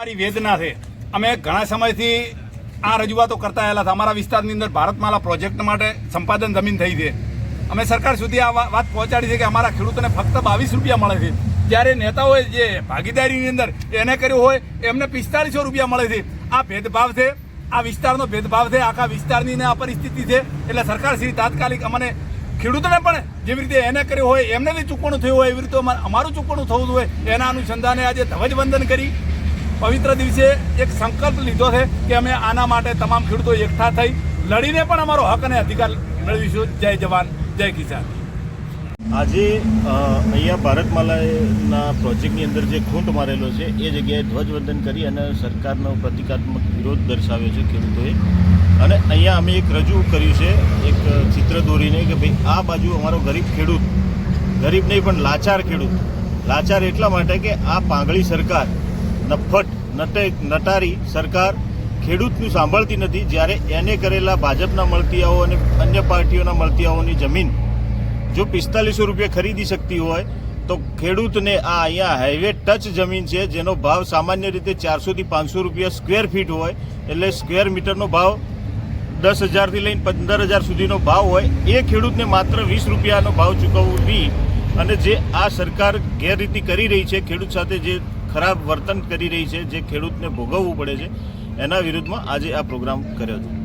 મારી વેદના છે. અમે ઘણા સમયથી આ રજૂઆતો કરતા આવેલા હતા. અમારા વિસ્તારની અંદર ભારતમાલા પ્રોજેક્ટ માટે સંપાદન જમીન થઈ છે. અમે સરકાર સુધી આ વાત પહોંચાડી છે કે અમારા ખેડૂતોને ફક્ત બાવીસ રૂપિયા મળે છે. જ્યારે નેતાઓએ જે ભાગીદારીની અંદર એને કર્યું હોય, એમને પિસ્તાલીસો રૂપિયા મળે છે. આ ભેદભાવ છે. આ વિસ્તારનો ભેદભાવ છે. આખા વિસ્તારની આ પરિસ્થિતિ છે. એટલે સરકાર શ્રી તાત્કાલિક અમને ખેડૂતોને પણ જેવી રીતે એને કર્યું હોય, એમને બી ચૂકવણું થયું હોય, એવી રીતે અમારું ચૂકવણું થવું જોઈએ એના અનુસંધાને આજે ધ્વજવંદન કરી. પવિત્ર દિવસે એક સંકલ્પ લીધો છે કે અમે આના માટે તમામ ખેડૂતો એકઠા થઈ લડીને પણ અમારો હક અને અધિકાર મેળવીશું. જય જવાન, જય કિસાન. આજે અહીંયા ભારતમાલાના પ્રોજેક્ટની અંદર જે ખૂંટ મારેલો છે, એ જગ્યાએ ધ્વજવંદન કરી અને સરકારનો પ્રતિકાત્મક વિરોધ દર્શાવ્યો છે ખેડૂતોએ. અને અહીંયા અમે એક રજૂ કર્યું છે, એક ચિત્ર દોરીને કે ભાઈ, આ બાજુ અમારો ગરીબ ખેડૂત, ગરીબ નહીં પણ લાચાર ખેડૂત, લાચાર એટલા માટે કે આ પાંગળી સરકાર નફટ, નટે, નટારી સરકાર ખેડૂતનું સાંભળતી નથી. જ્યારે એને કરેલા ભાજપના મળતિયાઓ અને અન્ય પાર્ટીઓના મળતિયાઓની જમીન જો પિસ્તાલીસો રૂપિયા ખરીદી શકતી હોય, તો ખેડૂતને આ અહીંયા હાઈવે ટચ જમીન છે, જેનો ભાવ સામાન્ય રીતે ચારસોથી પાંચસો રૂપિયા સ્ક્વેર ફીટ હોય. એટલે સ્ક્વેર મીટરનો ભાવ દસ હજારથી લઈને પંદર હજાર સુધીનો ભાવ હોય. એ ખેડૂતને માત્ર વીસ રૂપિયાનો ભાવ ચૂકવવી અને જે આ સરકાર ગેરરીતિ કરી રહી છે, ખેડૂત સાથે જે ખરાબ વર્તન કરી રહી છે, જે ખેડૂતને ભોગવવું પડે છે, એના વિરુદ્ધમાં આજે આ પ્રોગ્રામ કર્યો હતો